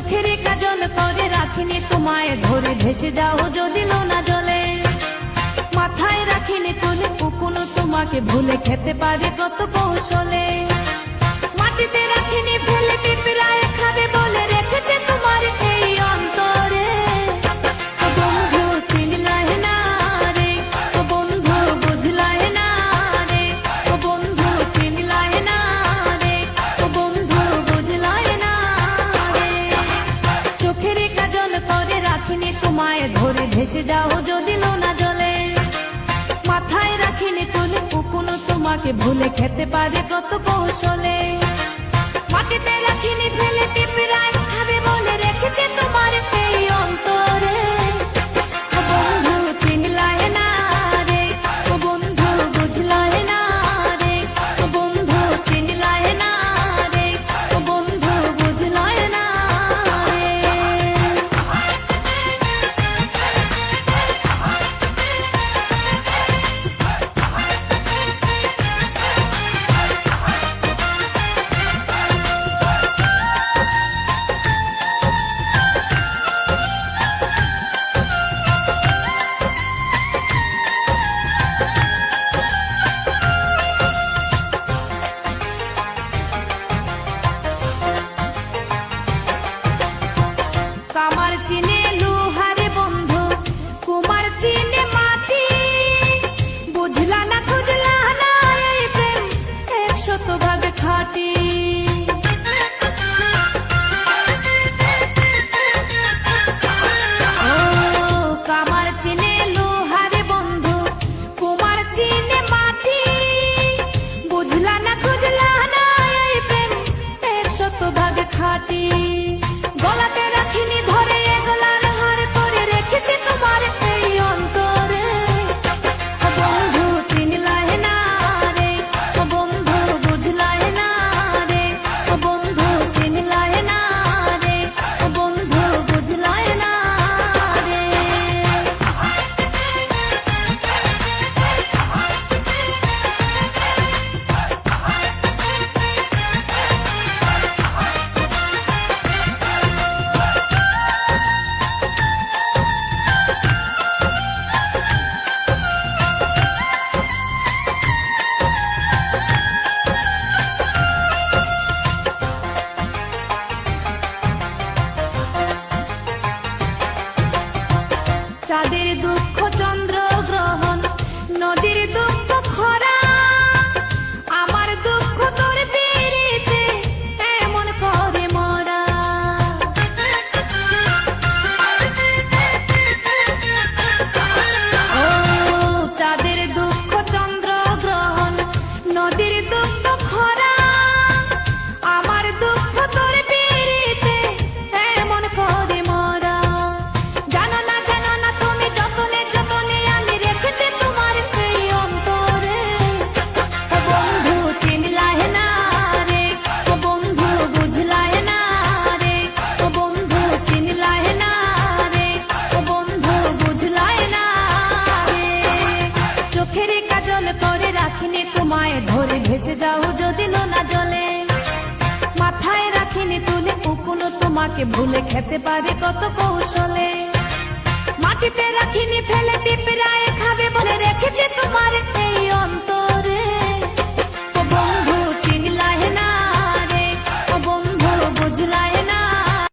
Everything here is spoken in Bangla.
চোখের কাজল করে রাখিনি, তোমায় ধরে ভেসে যাও যদি না জলে। মাথায় রাখিনি কোন কুকুনো তোমাকে ভুলে খেতে পারে কত কৌশলে। মাটিতে রাখিনি ফেলে পিঁপড়ায় খাবে বলে ভেসে যাও যদি নোনা জলে। মাথায় রাখিনি কোন কুকুনো তোমাকে ভুলে খেতে পারে কত কৌশলে। মাটিতে রাখিনি ফেলে পিঁপড়ায় बातें চাঁদের দু ভেসে যাও যদি নোনা জলে। মাথায় রাখিনি তুলে কুকুনো তোমাকে ভুলে খেতে পারে কত কৌশলে। মাটিতে রাখিনি ফেলে পিঁপড়ায় খাবে বলে রেখেছে তোমার এই অন্ত